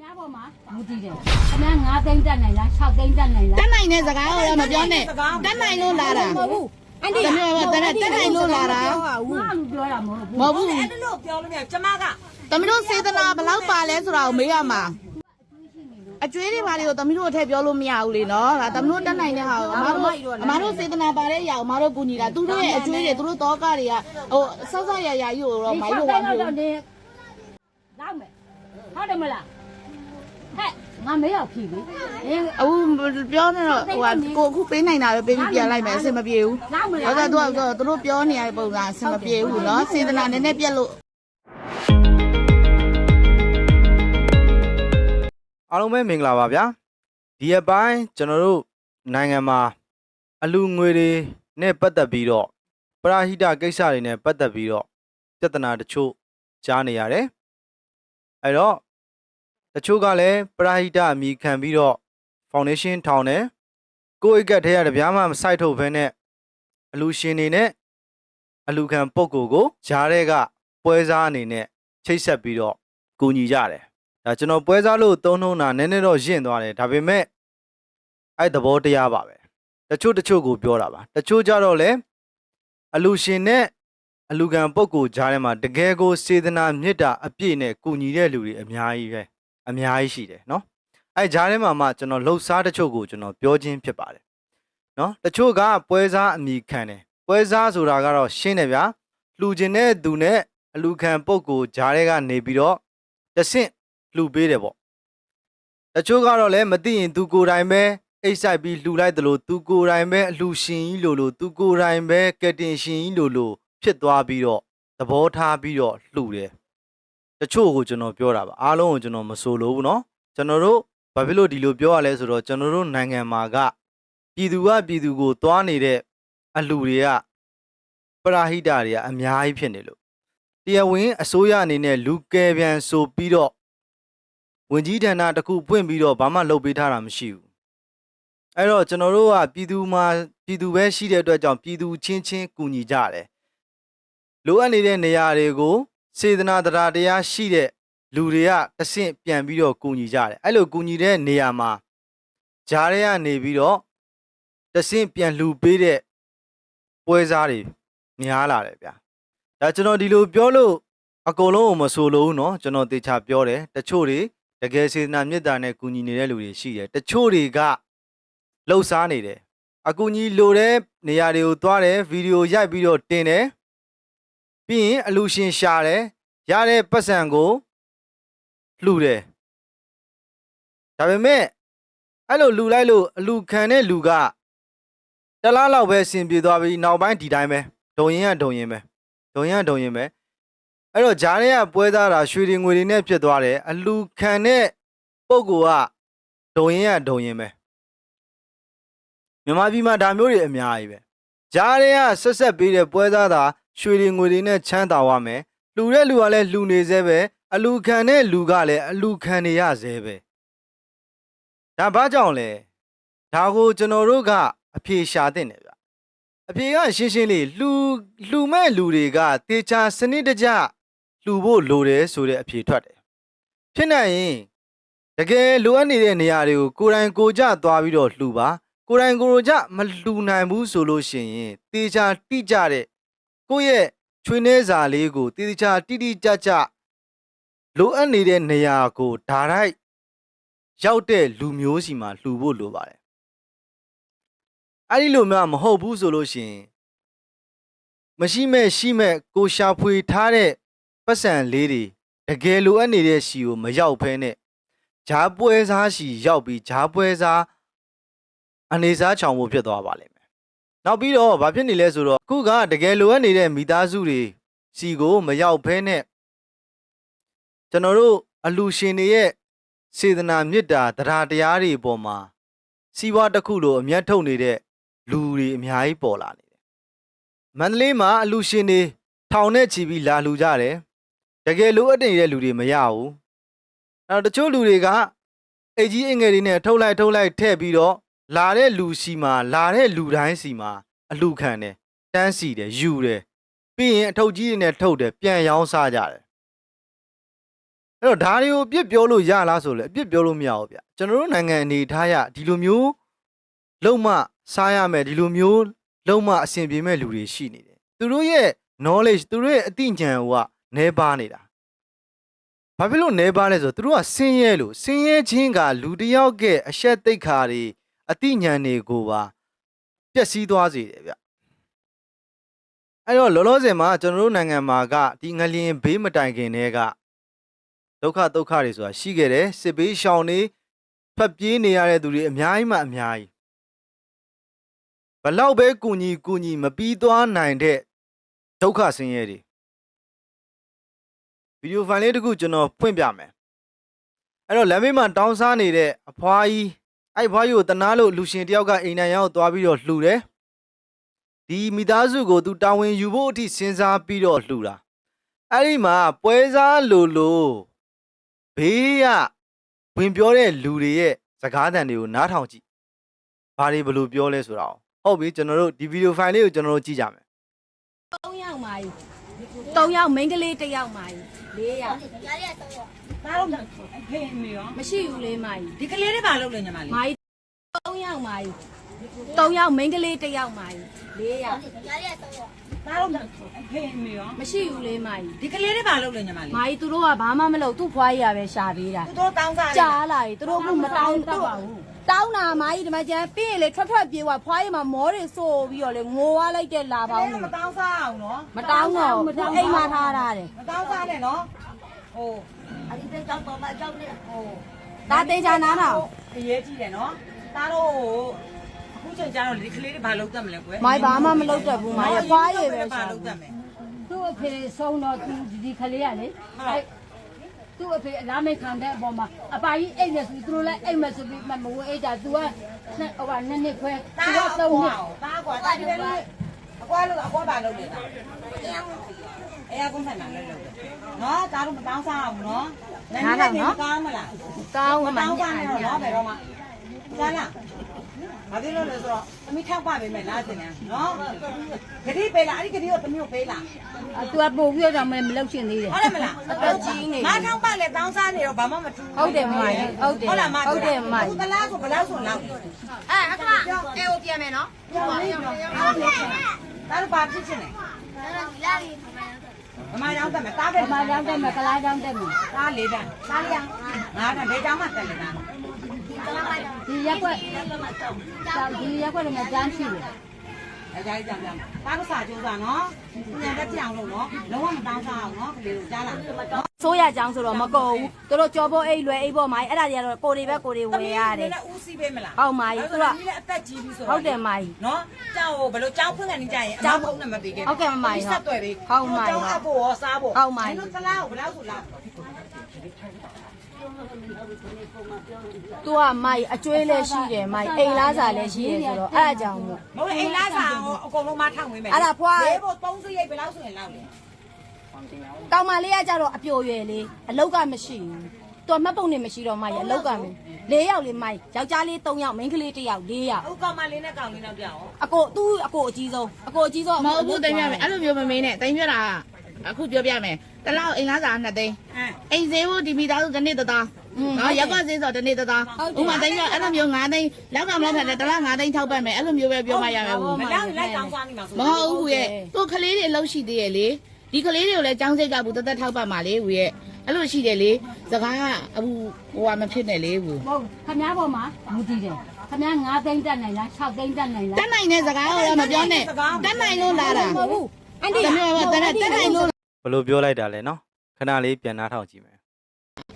များပေါ်မှာမူတည်တယ်ခင်ဗျာ9သိန်းတက်နိုင်လား6သိန်းတက်နိုင်လားတက်နိုင်တဲ့စကားတော့မပြောနဲ့တက်နိုင်လို့လာတာမဟုတ်ဘူးတမျိုးကတက်တက်နိုင်လို့လာတာငါလူပြောတာမဟုတ်ဘူးမဟုတ်ဘူးအဲ့ဒါလို့ပြောလို့မရကျမကတမီးတို့စေတနာဘယ်လောက်ပါလဲဆိုတာကိုမေးရမှာအကျွေးတွေပါလေကိုတမီးတို့အထက်ပြောလို့မရဘူးလေနော်ဒါတမီးတို့တက်နိုင်တဲ့ဟာကိုအမတို့အမတို့စေတနာပါတဲ့အရာကိုအမတို့ပူညီတာသူတို့ရဲ့အကျွေးတွေသူတို့တောကတွေကဟိုဆောက်ဆောက်ရရယူတော့မိုင်းလို့ပါတော့မျိုးနေလောက်မယ်ဟုတ်တယ်မလားဟဲ့ ငါမေးရောက်ဖြီးလေအင်း အခုပြောနေတော့ဟိုကကိုအခုပေးနိုင်တာပဲပေးပြီးပြန်လိုက်မယ်အဆင်မပြေဘူး လောက်မ ။ လား ဒါကသူကသူတို့ပြောနေရတဲ့ပုံစံအဆင်မပြေဘူးเนาะစေတနာနည်းနည်းပြက်လို့ အားလုံးပဲမင်္ဂလာပါဗျာဒီအပိုင်းကျွန်တော်တို့နိုင်ငံမှာအလူငွေတွေနဲ့ပတ်သက်ပြီးတော့ပရာဟိတကိစ္စတွေနဲ့ပတ်သက်ပြီးတော့ပြဿနာတချို့ကြားနေရတယ်အဲ့တော့ တချို့ကလည်းပရာဟိတအမိခံပြီးတော့ foundation ထောင်တယ်ကိုယ့်အိတ်ကတ်ထဲရတဲ့ဗျာမှမစိုက်ထုတ်ဘဲနဲ့အလူရှင်တွေနဲ့အလူခံပုံကိုယ်ကိုဂျားတဲ့ကပွဲစားအနေနဲ့ချိတ်ဆက်ပြီးတော့ကူညီကြတယ်ဒါကျွန်တော်ပွဲစားလို့သုံးနှုံးတာနည်းနည်းတော့ရင့်သွားတယ်ဒါပေမဲ့အဲ့သဘောတရားပါပဲတချို့တချို့ကိုပြောတာပါတချို့ကြတော့လေအလူရှင်နဲ့အလူခံပုဂ္ဂိုလ်ကြားထဲမှာတကယ်ကိုစေတနာမေတ္တာအပြည့်နဲ့ကူညီတဲ့လူတွေအများကြီးပဲ အများကြီးရှိတယ်เนาะအဲ့ကြားထဲမှာမှကျွန်တော်လှုပ်ရှားတချို့ကိုကျွန်တော်ပြောခြင်းဖြစ်ပါတယ်เนาะတချို့ကပွဲစားအမိခံတယ်ပွဲစားဆိုတာကတော့ရှင်းတယ်ဗျာလှူခြင်းတဲ့သူနဲ့အလူခံပုဂ္ဂိုလ်ကြားထဲကနေပြီးတော့တဆင့် လှူပေးတယ်ပေါ့တချို့ကတော့လည်းမသိရင်သူကိုယ်တိုင်ပဲအိတ်ဆိုင်ပြီးလှူလိုက်တယ်လို့သူကိုယ်တိုင်ပဲအလှူရှင်ကြီးလို့လို့သူကိုယ်တိုင်ပဲကက်တင်ရှင်ကြီးလို့လို့ဖြစ်သွားပြီးတော့သဘောထားပြီးတော့လှူတယ် တချို့ကိုကျွန်တော်ပြောတာပါအားလုံးကိုကျွန်တော်မဆိုလို့ဘူးเนาะကျွန်တော်တို့ဘာဖြစ်လို့ဒီလိုပြောရလဲဆိုတော့ကျွန်တော်တို့နိုင်ငံမှာကပြည်သူကပြည်သူကိုသွားနေတဲ့အလှူတွေကပရာဟိတာတွေကအများကြီးဖြစ်နေလို့တရားဝင်အစိုးရအနေနဲ့လူကယ်ပြန်ဆိုပြီးတော့ ဝင်ကြီးဌာနတစ်ခုဖွင့်ပြီးတော့ဘာမှလုပ်ပေးထားတာမရှိဘူးအဲ့တော့ကျွန်တော်တို့ကပြည်သူမှာပြည်သူပဲရှိတဲ့အတွက်ကြောင့်ပြည်သူချင်းချင်းကူညီကြတယ်လိုအပ်နေတဲ့နေရာတွေကို စေတနာတရားတရားရှိတဲ့လူတွေကတဆင့်ပြန်ပြီးတော့ကူညီကြတယ်အဲ့လိုကူညီတဲ့နေရာမှာဂျားတွေကနေပြီးတော့တဆင့်ပြန်လှူပေးတဲ့ပွဲစားတွေများလာတယ်ဗျာဒါကျွန်တော်ဒီလိုပြောလို့အကုန်လုံးကိုမဆိုလို့ဘူးเนาะကျွန်တော်တေချာပြောတယ်တချို့တွေ တကယ်စေတနာမေတ္တာနဲ့ကူညီနေတဲ့လူတွေရှိတယ်တချို့တွေကလှုပ်ရှားနေတယ်အကူညီလိုတဲ့နေရာတွေကိုသွားတယ်ဗီဒီယိုရိုက်ပြီးတော့တင်တယ် ပြီးရင်အလူရှင်ရှာတယ်ရတဲ့ပတ်စံကိုလှူတယ်ဒါပေမဲ့အဲ့လိုလှူလိုက်လို့အလူခံတဲ့လူကတလားလောက်ပဲအဆင်ပြေသွားပြီးနောက်ပိုင်းဒီတိုင်းပဲဒုံရင်ကဒုံရင်ပဲဒုံရင်ကဒုံရင်ပဲအဲ့တော့ဂျားရဲကပွဲသားတာရွှေတွေငွေတွေနဲ့ဖြစ်သွားတယ်အလူခံတဲ့ပုံကောကဒုံရင်ကဒုံရင်ပဲမြန်မာပြည်မှာဒါမျိုးတွေအများကြီးပဲဂျားရဲကဆက်ဆက်ပေးတဲ့ပွဲသားတာ ရွှေတွေငွေတွေနဲ့ချမ်းသာသွားမယ်လှူတဲ့လူကလည်းလှူနေသေးပဲအလူခံတဲ့လူကလည်းအလူခံနေရသေးပဲဒါဘာကြောင့်လဲဒါကိုကျွန်တော်တို့ကအဖြေရှာတဲ့တယ်ဗျအဖြေကရှင်းရှင်းလေးလှူလှူမဲ့လူတွေကတေချာစနစ်တကျလှူဖို့လိုတယ်ဆိုတဲ့အဖြေထွက်တယ်ဖြစ်နိုင်ရင်တကယ်လိုအပ်နေတဲ့နေရာတွေကိုကိုယ်တိုင်ကိုယ်ကျသွားပြီးတော့လှူပါကိုယ်တိုင်ကိုယ်ကျမလှူနိုင်ဘူးဆိုလို့ရှိရင်တေချာတိကျတဲ့ ကိုယ့်ရဲ့ချွေးနှဲစာလေးကိုတေချာတိတိကျကျလိုအပ်နေတဲ့နေရာကိုဓာတ်ရောက်တဲ့လူမျိုးစီမှာလှူဖို့လိုပါတယ်အဲ့ဒီလိုမှမဟုတ်ဘူးဆိုလို့ရှိရင်မရှိမဲ့ရှိမဲ့ကိုရှာဖွေထားတဲ့ပတ်စံလေးတွေတကယ်လိုအပ်နေတဲ့စီကိုမရောက်ဖဲနဲ့ဂျားပွဲစားစီရောက်ပြီးဂျားပွဲစားအနေစားချောင်ဖို့ဖြစ်သွားပါလိမ့်မယ်။ နောက်ပြီးတော့ဘာဖြစ်နေလဲဆိုတော့အခုကတကယ်လိုအပ်နေတဲ့မိသားစုတွေစီကိုမရောက်ဖဲနဲ့ကျွန်တော်တို့အလူရှင်တွေရဲ့စေတနာမေတ္တာတရားတရားတွေအပေါ်မှာစီးပွားတစ်ခုလိုအမျက်ထုတ်နေတဲ့လူတွေအများကြီးပေါ်လာနေတယ်။မန္တလေးမှာအလူရှင်တွေထောင်နဲ့ချီပြီးလာလူကြတယ်တကယ်လိုအပ်နေတဲ့လူတွေမရဘူးအဲ့တော့တချို့လူတွေကအိတ်ကြီးအင်ငယ်တွေနဲ့ထုတ်လိုက်ထုတ်လိုက်ထည့်ပြီးတော့ လာတဲ့လူစီမှာလာတဲ့လူတိုင်းစီမှာအလူခံတယ်တန်းစီတယ်ယူတယ်ပြီးရင်အထုပ်ကြီးတွေနဲ့ထုတ်တယ်ပြန်ရောင်းစားကြတယ်အဲ့တော့ဒါတွေကိုအပြစ်ပြောလို့ရလားဆိုလဲအပြစ်ပြောလို့မရဘူးဗျကျွန်တော်တို့နိုင်ငံအနေထားရဒီလိုမျိုးလုံမစားရမယ်ဒီလိုမျိုးလုံမအဆင်ပြေမဲ့လူတွေရှိနေတယ်သူတို့ရဲ့ knowledge သူတို့ရဲ့အသိဉာဏ်ကနှဲပါနေတာဘာဖြစ်လို့နှဲပါလဲဆိုတော့သူတို့ကဆင်းရဲလို့ဆင်းရဲခြင်းကလူတစ်ယောက်ရဲ့အရှက်သိက္ခာတွေ အသိဉာဏ်တွေကိုပါပျက်စီးသွားစေတယ်ဗျအဲ့တော့လောလောဆယ်မှာကျွန်တော်တို့နိုင်ငံမှာကဒီငလျင်ဘေးမတိုင်ခင်တည်းကဒုက္ခဒုက္ခတွေဆိုတာရှိခဲ့တယ်စစ်ဘေးရှောင်နေဖက်ပြေးနေရတဲ့သူတွေအများကြီးမှအများကြီးဘလောက်ပဲကူညီကူညီမပြီးသွားနိုင်တဲ့ဒုက္ခဆင်းရဲတွေဗီဒီယိုဖိုင်လေးတစ်ခုကျွန်တော်ဖွင့်ပြမယ်အဲ့တော့လမ်းမေးမှာတောင်းစားနေတဲ့အဖွားကြီး အဲ့ဖွားကြီးကိုတနာလို့လူရှင်တယောက်ကအိမ်နိုင်ရောက်သွားပြီးတော့လှူတယ်ဒီမိသားစုကိုသူတာဝန်ယူဖို့အထိစဉ်းစားပြီးတော့လှူတာအဲ့ဒီမှာပွဲစားလိုလိုဘေးကဝင်ပြောတဲ့လူတွေရဲ့စကားသံတွေကိုနားထောင်ကြည့်။ဘာတွေဘယ်လိုပြောလဲဆိုတာ။ဟုတ်ပြီကျွန်တော်တို့ဒီဗီဒီယိုဖိုင်လေးကိုကျွန်တော်တို့ကြည့်ကြမယ်3ယောက်မာကြီး3ယောက်မိန်းကလေး1ယောက်မာကြီး4ယောက် ဒါတော့ဖေးမေရောမရှိဘူးလေမာကြီးဒီကလေးတွေဘာလုပ်လဲညီမလေးမာကြီး3ယောက်မာကြီး3ယောက်မိန်းကလေး1ယောက်မာကြီး4ယောက်ဒါတော့ဖေးမေရောမရှိဘူးလေမာကြီးဒီကလေးတွေဘာလုပ်လဲညီမလေးမာကြီးသူတို့ကဘာမှမလုပ်သူ့ဖွားရရပဲရှာပေးတာသူတို့တောင်းစားကြားလာပြီသူတို့ကမတောင်းတတ်ပါဘူးတောင်းတာမာကြီးဒီမှာကျန်ပြီးရင်လေထွက်ထွက်ပြေးသွားဖွားရမှာမောတွေဆိုးပြီးတော့လေငိုရလိုက်တဲ့လာပေါင်းမတွေတောင်းစားအောင်နော်မတောင်းတော့ဘူးအိမ်မှာထားတာတယ်မတောင်းစားနဲ့နော် ဟိုဒါတေချာနားတော့အရေးကြီးတယ်နော်ဒါတော့အခုချိန်ကျတော့ဒီကလေးတွေဘာလုပ်တတ်မလဲကွယ်မိုင်းဘာမှမလုပ်တတ်ဘူးမိုင်းရဖွားရပဲဘာရှာလုပ်တတ်မလဲသူ့အဖေဆုံးတော့သူဒီခလေးကလေအဲသူ့အဖေအလားမေခံတဲ့အပေါ်မှာအပါကြီးအိတ်နေဆိုသူတို့လည်းအိတ်မယ်ဆိုပြီးမမဝအိတ်တာ तू ကနှစ်ဟိုကနှစ်နှစ်ခွဲဒါသူကတော့သုံးနှစ်ဒါကွာဒါဒီလေးအကွာလို့အကွာဘာလုပ်လဲဒါ အဲအကုန်ဆန်လာလို့လုပ်တယ်နော်ဒါတော့မတောင်းစားအောင်နော်နားနေမကောင်းမလားကောင်းမှမမတောင်းညာပါနဲ့တော့ဘယ်တော့မှကြားလားဘာဖြစ်လို့လဲဆိုတော့သမီးထောက်ပါပေးမယ်လားတင်တယ်နော်ဂတိပေးလားအဲ့ဒီဂတိကိုသမီးကိုပေးလားသူကပို့ပြီးတော့မလုပ်ချင်သေးတယ်ဟုတ်တယ်မလားအသက်ကြီးနေမထောက်ပါလေတောင်းစားနေတော့ဘာမှမထူးဟုတ်တယ်မိုင်းဟုတ်တယ်ဟုတ်လားမဟုတ်တယ်မိုင်းသူတလားဆိုဘယ်လောက်ဆိုလောက်အဲအခါအဲကိုပြန်မယ်နော်ဒါတော့ဘာဖြစ်ချင်လဲ မမရောက်တယ်မတားပဲဒီမှာရောက်တယ်မကလားရောက်တယ်မတားလေးတန်းတားလေးအောင်ငါတန်းဒေချာမှတက်လေတာဒီရက်ွက်ဒီရက်ွက်လည်းမတန်းရှိဘူးအကြိုက်ကြံကြံတားကစားကြိုးစားနော်ညံတက်ကြအောင်လို့နော်လုံးဝမတောင်းစားအောင်နော်ကလေးတို့ကြားလား ဆိုးရကြောင်းဆိုတော့မကုန်ဘူးသူတို့ကြောပေါ်အိတ်လွယ်အိတ်ပေါ်မှာအဲ့ဒါတွေကတော့ကိုတွေပဲကိုတွေဝယ်ရတယ်သမီးဦးစီးပေးမလားဟုတ်မာကြီးသူကသမီးလည်းအသက်ကြီးပြီဆိုဟုတ်တယ်မာကြီးနော်ကြောက်ဘယ်လိုကြောက်ဖွင့်ကနေကြရင်အမဖုန်းနဲ့မပေးခဲ့ဟုတ်ကဲ့မာကြီးဆက်တွေ့ပြီဟုတ်မာကြီးကြောက်အပ်ဖို့ရောစားဖို့ဟုတ်မာကြီးနင်တို့သလားကိုဘယ်လောက်ဆိုလားသူကမိုက်အကျွေးလည်းရှိတယ်မိုက်အိမ်လားစာလည်းရှိတယ်ဆိုတော့အဲ့အကြောင်းမို့မဟုတ်အိမ်လားစာကိုအကုန်လုံးမထောက်ဝင်မယ်အဲ့ဒါဖွားလေးဖို့3စရိတ်ဘယ်လောက်ဆိုရင်လောက်လဲ တောင်မလေးကကြတော့အပြိုရွယ်လေးအလောက်ကမရှိဘူးသူကမှတ်ပုံနဲ့မရှိတော့မိုက်ရအလောက်ကမလေးယောက်လေးမိုက်ယောက်ျားလေး3ယောက်မိန်းကလေး1ယောက်4ယောက်အခုကောင်မလေးနဲ့ကောင်လေးတော့ပြအောင်အကိုသူ့အကိုအကြီးဆုံးအကိုအကြီးဆုံးမဟုတ်ဘူးတိမ်ပြမယ်အဲ့လိုမျိုးမမင်းနဲ့တိမ်ပြတာအခုပြောပြမယ်တလောက်အိမ်လားစာနှစ်သိန်းအဲအိမ်ဈေးဖို့ဒီမိသားစုတစ်နေ့တစ်သားနော်ရက်ကွက်ဈေးဆိုတစ်နေ့တစ်သားဥမာတိမ်ပြအဲ့လိုမျိုး9သိန်းလောက်ကမလောက်ထတယ်တလား9သိန်းထောက်ပတ်မယ်အဲ့လိုမျိုးပဲပြောမှရမယ်ဘူးမလောက်လိုက်တောင်းစားနေမှာဆိုမဟုတ်ဘူးရဲ့သူကလေးတွေအလုပ်ရှိသေးရဲ့လေ ဒီကလေးတွေကိုလည်းចောင်းစိတ်ကဘူးတသက်ထောက်ပတ်မှာလေဦးရဲ့အဲ့လိုရှိတယ်လေစကားကအဘူးဟိုကမဖြစ်နဲ့လေဘူးဟုတ်ခမားပေါ်မှာမူတည်တယ်ခမား9သိန်းတက်နိုင်လား6သိန်းတက်နိုင်လားတက်နိုင်တဲ့စကားကိုတော့မပြောနဲ့တက်နိုင်လို့လာတာမဟုတ်ဘူးအန်တီတမျိုးကတက်တက်နိုင်လို့ဘယ်လိုပြောလိုက်တာလဲနော်ခဏလေးပြန်နှားထောင်ကြည့်မယ်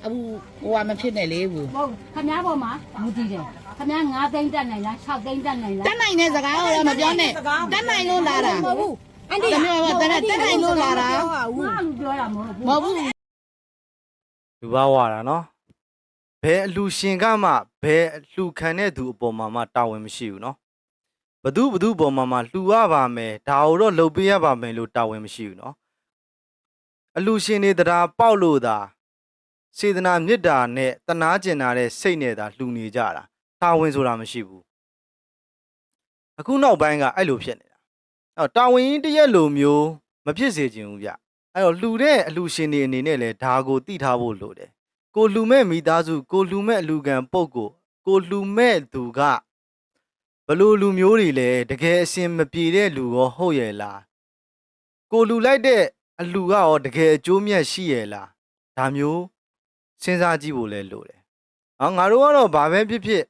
အဘူးဟိုကမဖြစ်နဲ့လေဘူးဟုတ်ခမားပေါ်မှာမူတည်တယ်ခမား9သိန်းတက်နိုင်လား6သိန်းတက်နိုင်လားတက်နိုင်တဲ့စကားကိုတော့မပြောနဲ့တက်နိုင်လို့လာတာမဟုတ်ဘူး အန်တီတမျိုးကတက်တက်နိုင်လို့လာတာငါလူပြောတာမဟုတ်ဘူးမဟုတ်ဘူးလူပါဝါတာနော်ဘယ်အလူရှင်ကမှဘယ်အလူခံတဲ့သူအပေါ်မှာမှတာဝန်မရှိဘူးနော်ဘသူဘသူအပေါ်မှာမှလှူရပါမယ်ဒါတော့လှုပ်ပေးရပါမယ်လို့တာဝန်မရှိဘူးနော်အလူရှင်တွေတရားပေါက်လို့သာစေတနာမေတ္တာနဲ့တနာကျင်နာတဲ့စိတ်နဲ့သာလှူနေကြတာတာဝန်ဆိုတာမရှိဘူးအခုနောက်ပိုင်းကအဲ့လိုဖြစ်နေတာ အဲ့တော့တာဝန်ရင်တရက်လိုမျိုးမဖြစ်စေချင်ဘူးဗျအဲ့တော့လှူတဲ့အလှူရှင်တွေအနေနဲ့လည်းဒါကိုသိထားဖို့လိုတယ်ကိုလှူမဲ့မိသားစုကိုလှူမဲ့အလှူခံပုဂ္ဂိုလ်ကိုလှူမဲ့သူကဘလို့လူမျိုးတွေလဲတကယ်အစင်မပြေတဲ့လူရောဟုတ်ရဲ့လားကိုလှူလိုက်တဲ့အလှူကရောတကယ်အကျိုးမြတ်ရှိရဲ့လားဒါမျိုးစဉ်းစားကြည့်ဖို့လဲလိုတယ်ဟောငါတို့ကတော့ဘာပဲဖြစ်ဖြစ်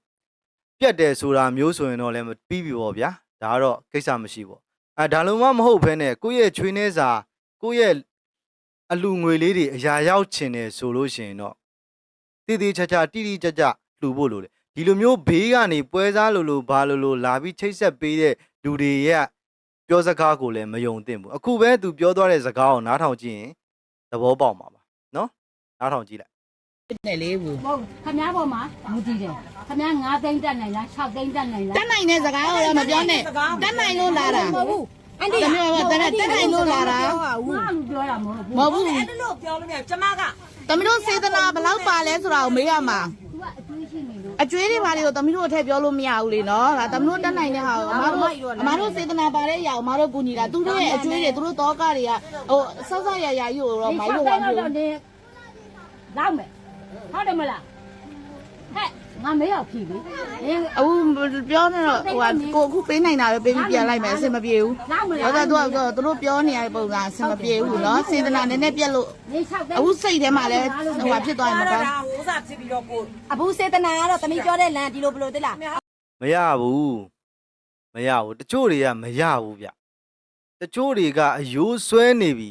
ပြတ်တယ်ဆိုတာမျိုးဆိုရင်တော့လည်းမပြီးပြီပေါ့ဗျာဒါကတော့ကိစ္စမရှိပေါ့ အဲဒါလုံးဝမဟုတ်ဘဲနဲ့ကိုယ့်ရဲ့ချွေးနှဲစာကိုယ့်ရဲ့အလူငွေလေးတွေအရာရောက်ချင်တယ်ဆိုလို့ရှိရင်တော့တည်တည်ချာချာတိတိကျကျလှူဖို့လိုတယ်ဒီလိုမျိုးဘေးကနေပွဲစားလိုလိုဘာလိုလိုလာပြီးချိတ်ဆက်ပေးတဲ့လူတွေရဲ့ပြောစကားကိုလည်းမယုံသင့်ဘူးအခုပဲသူပြောသွားတဲ့စကားကိုနားထောင်ကြည့်ရင်သဘောပေါက်မှာပါနော်နားထောင်ကြည့်လိုက် နဲ့လေးဘူးဟုတ်ခမားပေါ်မှာမူတည်တယ်ခမား9သိန်းတက်နိုင်လား6သိန်းတက်နိုင်လားတက်နိုင်တဲ့စကားကိုတော့မပြောနဲ့တက်နိုင်လို့လာတာမဟုတ်ဘူးအဲ့ဒီကတက်တက်နိုင်လို့လာတာငါလူပြောတာမဟုတ်ဘူးမဟုတ်ဘူးအဲ့ဒါလို့ပြောလို့မရကျမကသမီးတို့စေတနာဘယ်လောက်ပါလဲဆိုတာကိုမေးရမှာသူကအကျွေးရှိနေလို့အကျွေးတွေဘာတွေကိုသမီးတို့အထက်ပြောလို့မရဘူးလေနော်ဒါသမီးတို့တက်နိုင်တဲ့ဟာကိုအမတို့အမတို့စေတနာပါတဲ့အရာကိုအမတို့ကူညီတာသူတို့ရဲ့အကျွေးတွေသူတို့တော့ကတွေကဟိုဆောက်ဆောက်ရရကြီးကိုတော့မိုင်းလို့ဝါတော့မျိုးနေလောက်မယ် ဟုတ်တယ်မလားဟဲ့ငါမေးရောက်ဖြီးလေအင်းအခုပြောနေတော့ဟိုကကိုအခုပေးနိုင်တာပဲပေးပြီးပြန်လိုက်မယ်အဆင်မပြေဘူးလောက်မလားဟုတ်ကဲ့သူကသူတို့ပြောနေရတဲ့ပုံစံအဆင်မပြေဘူးနော်စေတနာနည်းနည်းပြက်လို့နေ6သိန်းအခုစိတ်ထဲမှာလည်းဟိုဟာဖြစ်သွားရင်မအဲ့ကောင်းဒါဟိုစားဖြစ်ပြီးတော့ကိုအဘူးစေတနာကတော့တမီးပြောတဲ့လမ်းဒီလိုဘယ်လိုသိလားမရဘူးမရဘူးတချို့တွေကမရဘူးဗျတချို့တွေကအယိုးဆွဲနေပြီ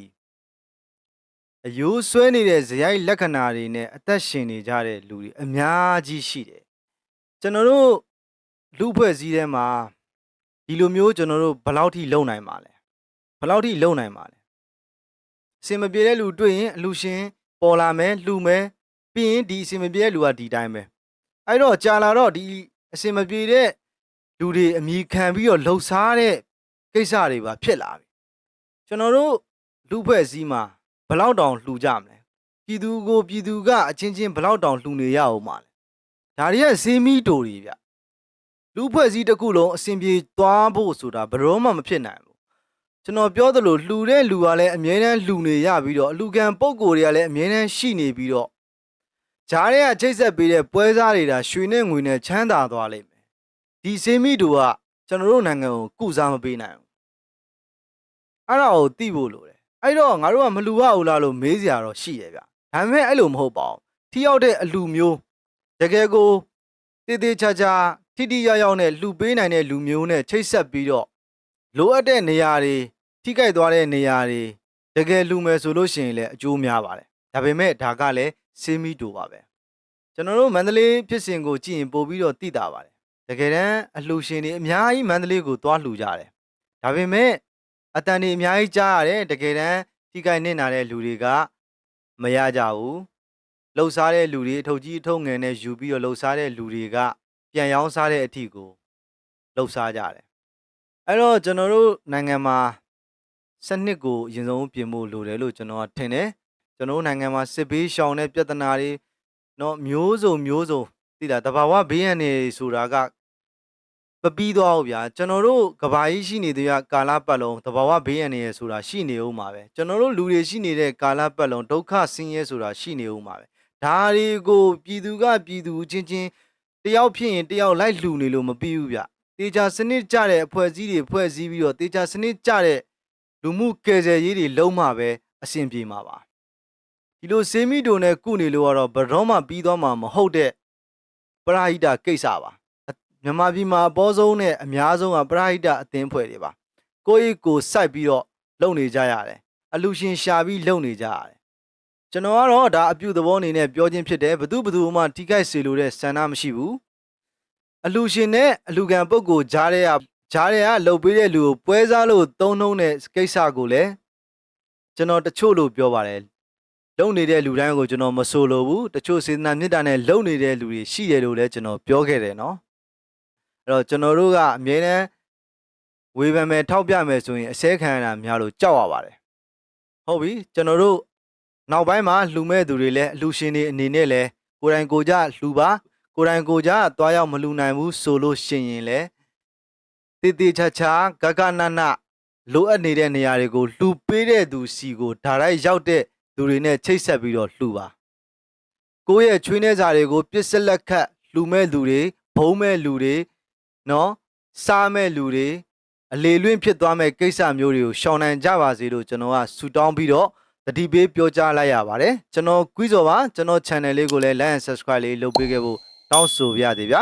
အယိုးဆွဲနေတဲ့ဇယိုက်လက္ခဏာတွေနဲ့အသက်ရှင်နေကြတဲ့လူတွေအများကြီးရှိတယ်ကျွန်တော်တို့လူဖွဲ့စည်းထဲမှာဒီလိုမျိုးကျွန်တော်တို့ဘယ်လောက်ထိလုံနိုင်မှာလဲဘယ်လောက်ထိလုံနိုင်မှာလဲအစင်မပြေတဲ့လူတွေ့ရင်အလူရှင်ပေါ်လာမယ်လှူမယ်ပြီးရင်ဒီအစင်မပြေတဲ့လူကဒီတိုင်းပဲအဲ့တော့ကြာလာတော့ဒီအစင်မပြေတဲ့လူတွေအမိခံပြီးတော့လှုပ်ရှားတဲ့ကိစ္စတွေပါဖြစ်လာပြီကျွန်တော်တို့လူဖွဲ့စည်းမှာ ဘယ်လောက်တောင်လှူကြမလဲပြည်သူကိုပြည်သူကအချင်းချင်းဘယ်လောက်တောင်လှူနေရအောင်မှာလဲဒါတွေကစေမီတိုတွေဗျလူဖွဲ့စည်းတစ်ခုလုံးအစင်ပြေသွားဖို့ဆိုတာဘယ်တော့မှမဖြစ်နိုင်ဘူးကျွန်တော်ပြောသလိုလှူတဲ့လူကလည်းအမြဲတမ်းလှူနေရပြီးတော့အလူခံပုံကိုယ်တွေကလည်းအမြဲတမ်းရှိနေပြီးတော့ဂျားတွေကချိတ်ဆက်ပေးတဲ့ပွဲစားတွေဒါရွှေနဲ့ငွေနဲ့ချမ်းသာသွားလိမ့်မယ်ဒီစေမီတို့ကကျွန်တော်တို့နိုင်ငံကိုကုစားမပေးနိုင်ဘူးအဲ့ဒါကိုသိဖို့လိုတယ် အဲ့တော့ငါတို့ကမလူရဘူးလားလို့မေးစရာတော့ရှိတယ်ဗျဒါပေမဲ့အဲ့လိုမဟုတ်ပါဘူးထိရောက်တဲ့အလူမျိုးတကယ်ကိုတည်တည်ချာချာထိထိရောက်ရောက်နဲ့လှူပေးနိုင်တဲ့လူမျိုးနဲ့ချိတ်ဆက်ပြီးတော့လိုအပ်တဲ့နေရာတွေထိကြိုက်သွားတဲ့နေရာတွေတကယ်လူမယ်ဆိုလို့ရှိရင်လည်းအကျိုးများပါတယ်ဒါပေမဲ့ဒါကလည်းစေမီတူပါပဲကျွန်တော်တို့မန္တလေးဖြစ်စဉ်ကိုကြည့်ရင်ပို့ပြီးတော့သိတာပါတယ်တကယ်တမ်းအလှူရှင်တွေအများကြီးမန္တလေးကိုသွားလှူကြတယ်ဒါပေမဲ့ အတန်တွေအများကြီးကြားရတယ်တကယ်တမ်းထိခိုက်နစ်နာတဲ့လူတွေကမရကြဘူးလှုပ်ရှားတဲ့လူတွေအထုပ်ကြီးအထုပ်ငယ်နဲ့ယူပြီးတော့လှုပ်ရှားတဲ့လူတွေကပြန်ရောင်းစားတဲ့အထီကိုလှုပ်ရှားကြတယ်အဲ့တော့ကျွန်တော်တို့နိုင်ငံမှာစနစ်ကိုအရင်ဆုံးပြင်ဖို့လိုတယ်လို့ကျွန်တော်ကထင်တယ်ကျွန်တော်တို့နိုင်ငံမှာစစ်ဘေးရှောင်တဲ့ပြဿနာတွေနော်မျိုးစုံမျိုးစုံသိလားတဘာဝဘေးရန်နေဆိုတာက မပြီးသွားဘူးဗျာကျွန်တော်တို့ကဘာကြီးရှိနေတဲ့ကာလပတ်လုံးတဘာဝဘေးရန်နေရဆိုတာရှိနေဦးမှာပဲကျွန်တော်တို့လူတွေရှိနေတဲ့ကာလပတ်လုံးဒုက္ခဆင်းရဲဆိုတာရှိနေဦးမှာပဲဒါတွေကိုပြည်သူကပြည်သူချင်းချင်းတယောက်ဖြစ်ရင်တယောက်လိုက်လှူနေလို့မပြီးဘူးဗျတေချာစနစ်ကြတဲ့အဖွဲ့အစည်းတွေဖွဲ့စည်းပြီးတော့တေချာစနစ်ကြတဲ့လူမှုကယ်ဆယ်ရေးတွေလုံးမှာပဲအဆင်ပြေမှာပါဒီလိုစေမီတိုနဲ့ကုနေလို့ကတော့ဘယ်တော့မှပြီးသွားမှာမဟုတ်တဲ့ပရာဟိတကိစ္စပါအ မြန်မာပြည်မှာအပေါ်ဆုံးနဲ့အများဆုံးကပရာဟိတအသင်းဖွဲ့တွေပါကိုယ့်ကိုယ်စိုက်ပြီးတော့လုပ်နေကြရတယ်အလူရှင်ရှာပြီးလုပ်နေကြရတယ်ကျွန်တော်ကတော့ဒါအပြုသဘောအနေနဲ့ပြောခြင်းဖြစ်တယ်ဘသူဘသူမှထိခိုက်စေလိုတဲ့ဆန္ဒမရှိဘူးအလူရှင်နဲ့အလူခံပုဂ္ဂိုလ်ဂျားတဲ့ကဂျားတဲ့ကလှုပ်ပေးတဲ့လူကိုပွဲစားလို့သုံးနှုံးတဲ့ကိစ္စကိုလည်းကျွန်တော်တချို့လို့ပြောပါတယ်လုံနေတဲ့လူတိုင်းကိုကျွန်တော်မဆိုလိုဘူးတချို့စေတနာမေတ္တာနဲ့လုံနေတဲ့လူတွေရှိတယ်လို့လည်းကျွန်တော်ပြောခဲ့တယ်နော် အဲ့တော့ကျွန်တော်တို့ကအမြဲတမ်းဝေဖန်မယ်ထောက်ပြမယ်ဆိုရင်အစဲခံရတာများလို့ကြောက်ရပါတယ်ဟုတ်ပြီကျွန်တော်တို့နောက်ပိုင်းမှာလှူမဲ့သူတွေလည်းအလှူရှင်တွေအနေနဲ့လည်းကိုယ်တိုင်ကိုယ်ကြလှူပါကိုယ်တိုင်ကိုယ်ကြသွားရောက်မလှူနိုင်ဘူးဆိုလို့ရှိရင်လည်းတည်တည်ချာချာဂဂနနလိုအပ်နေတဲ့နေရာတွေကိုလှူပေးတဲ့သူစီကိုဒါရိုက်ရောက်တဲ့သူတွေနဲ့ချိတ်ဆက်ပြီးတော့လှူပါကိုယ့်ရဲ့ချွေးနှဲစာတွေကိုပြစ်စက်လက်ခတ်လှူမဲ့လူတွေဘုံမဲ့လူတွေ နော်စားမဲ့လူတွေအလေလွင့်ဖြစ်သွားမဲ့ကိစ္စမျိုးတွေကိုရှောင်နိုင်ကြပါစေလို့ကျွန်တော်ကဆူတောင်းပြီးတော့တတိပေးပြောကြားလိုက်ရပါတယ်ကျွန်တော်ကွီးစော်ပါကျွန်တော် channel လေးကိုလည်း like and subscribe လေးလုပ်ပေးခဲ့ဖို့တောင်းဆိုပါရစေဗျာ